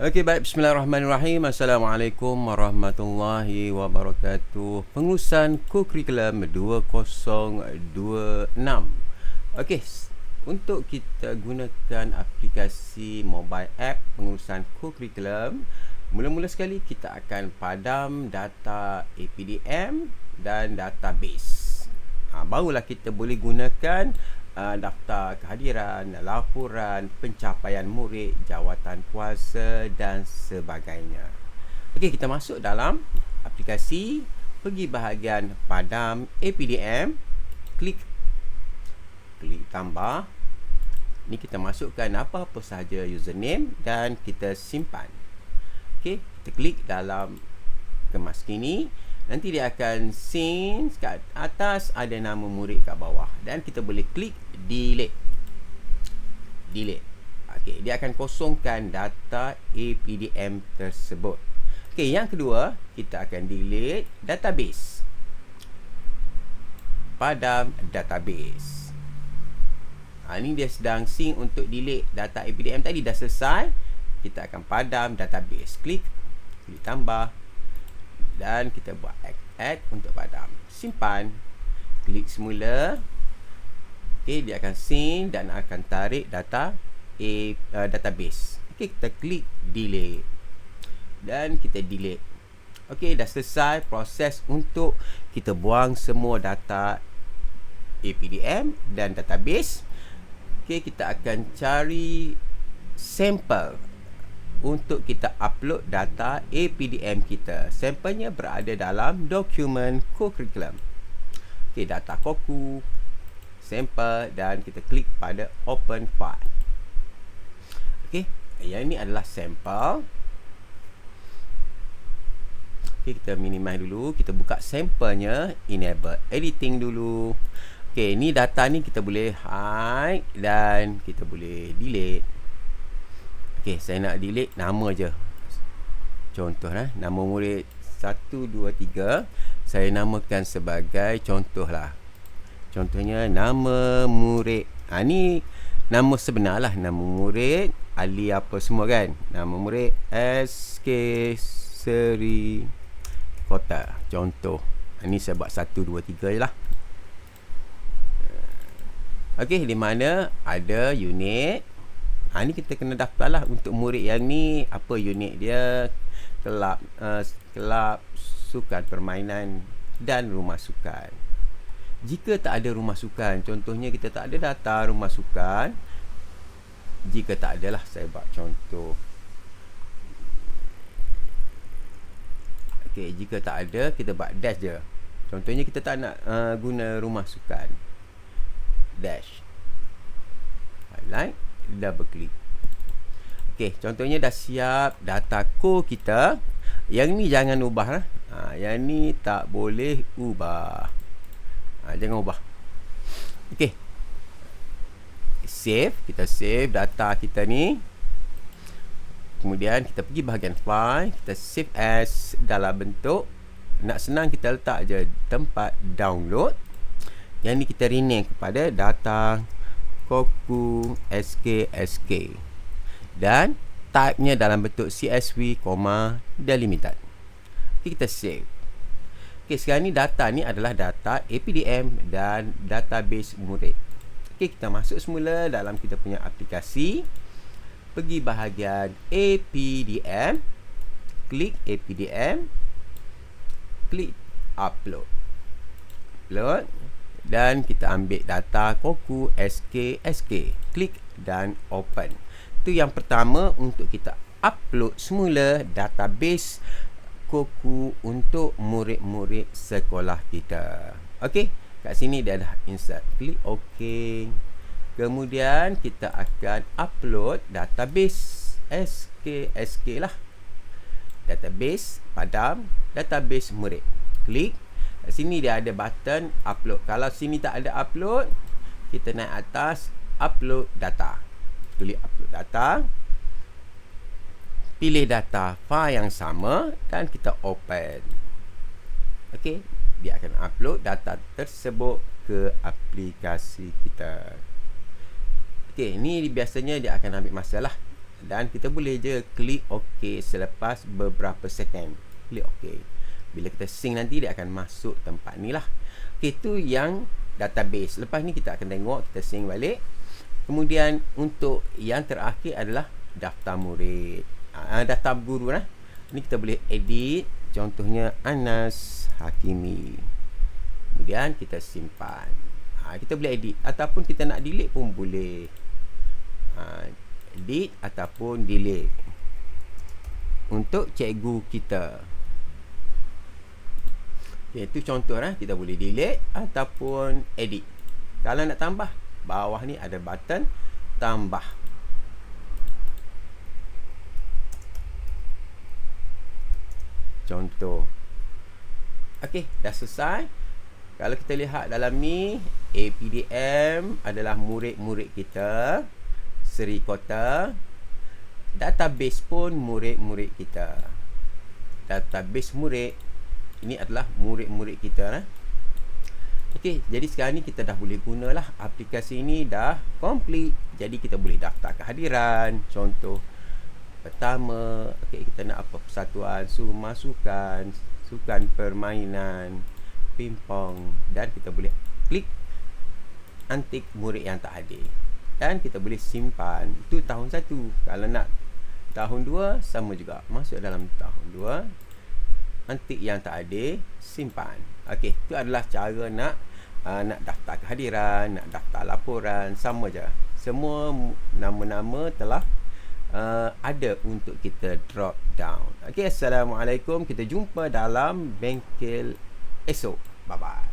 Okey baik bismillahirrahmanirrahim. Assalamualaikum warahmatullahi wabarakatuh. Pengurusan kurikulum 2026. Okey, untuk kita gunakan aplikasi mobile app pengurusan kurikulum, mula-mula sekali kita akan padam data APDM dan database. Ha, barulah kita boleh gunakan uh, daftar kehadiran, laporan, pencapaian murid, jawatan kuasa dan sebagainya. Okey, kita masuk dalam aplikasi, pergi bahagian padam APDM, klik klik tambah. Ni kita masukkan apa-apa sahaja username dan kita simpan. Okey, kita klik dalam kemas kini nanti dia akan sync kat atas ada nama murid kat bawah. Dan kita boleh klik delete. Delete. Okey dia akan kosongkan data APDM tersebut. Okey yang kedua kita akan delete database. Padam database. Ha, ni dia sedang sync untuk delete data APDM tadi. Dah selesai. Kita akan padam database. Klik klik tambah dan kita buat add, untuk padam simpan. Klik semula. Okey dia akan sync dan akan tarik data a uh, database. Okey kita klik delete. Dan kita delete. Okey dah selesai proses untuk kita buang semua data APDM dan database. Okey kita akan cari sampel untuk kita upload data APDM kita. Sampelnya berada dalam dokumen co-curriculum. Okey, data koku, sampel dan kita klik pada open file. Okey, yang ini adalah sampel. Okey, kita minimize dulu. Kita buka sampelnya, enable editing dulu. Okey, ni data ni kita boleh hide dan kita boleh delete. Okey, saya nak delete nama je. Contoh eh, nama murid 1 2 3 saya namakan sebagai contoh lah. Contohnya nama murid. Ha ni nama sebenar lah nama murid Ali apa semua kan. Nama murid SK Seri Kota. Contoh. Ha, ni saya buat 1 2 3 je lah. Okey, di mana ada unit Ha, ni kita kena daftar lah untuk murid yang ni apa unit dia kelab uh, kelab sukan permainan dan rumah sukan. Jika tak ada rumah sukan, contohnya kita tak ada data rumah sukan, jika tak ada lah saya buat contoh. Okey, jika tak ada kita buat dash je. Contohnya kita tak nak uh, guna rumah sukan. Dash. Highlight double click Okey, contohnya dah siap data core kita. Yang ni jangan ubah lah. Ha, yang ni tak boleh ubah. Ha, jangan ubah. Okey. Save, kita save data kita ni. Kemudian kita pergi bahagian file, kita save as dalam bentuk nak senang kita letak je tempat download. Yang ni kita rename kepada data Koku SK dan type-nya dalam bentuk CSV, delimited. Okay, kita save. Okay, sekarang ni data ni adalah data APDM dan database murid. Okay, kita masuk semula dalam kita punya aplikasi. Pergi bahagian APDM. Klik APDM. Klik upload. Upload dan kita ambil data Koku SK SK klik dan open. Itu yang pertama untuk kita upload semula database Koku untuk murid-murid sekolah kita. Ok kat sini dia dah insert. Klik ok. Kemudian kita akan upload database SK SK lah. Database padam database murid. Klik sini dia ada button upload. Kalau sini tak ada upload, kita naik atas upload data. Klik upload data. Pilih data file yang sama dan kita open. Okey, dia akan upload data tersebut ke aplikasi kita. Okey, ni biasanya dia akan ambil masa lah. dan kita boleh je klik OK selepas beberapa second klik OK bila kita sync nanti dia akan masuk tempat ni lah. Ok tu yang database. Lepas ni kita akan tengok kita sync balik. Kemudian untuk yang terakhir adalah daftar murid. Uh, daftar guru lah. Ni kita boleh edit contohnya Anas Hakimi. Kemudian kita simpan. Ha, kita boleh edit. Ataupun kita nak delete pun boleh. Ha, edit ataupun delete. Untuk cikgu kita okay, itu contoh lah kita boleh delete ataupun edit. Kalau nak tambah bawah ni ada button tambah. Contoh. Ok dah selesai. Kalau kita lihat dalam ni APDM adalah murid-murid kita. Seri Kota. Database pun murid-murid kita. Database murid Ini adalah murid-murid kita eh? Okey, jadi sekarang ni kita dah boleh gunalah aplikasi ini dah complete. Jadi kita boleh daftar kehadiran. Contoh pertama, okey kita nak apa persatuan, suruh masukan, sukan permainan, pingpong dan kita boleh klik antik murid yang tak hadir dan kita boleh simpan itu tahun satu kalau nak tahun dua sama juga masuk dalam tahun antik yang tak hadir simpan. Okey, itu adalah cara nak uh, nak daftar kehadiran nak daftar laporan sama je. Semua nama-nama telah uh, ada untuk kita drop down. Okey, Assalamualaikum. Kita jumpa dalam bengkel esok. Bye bye.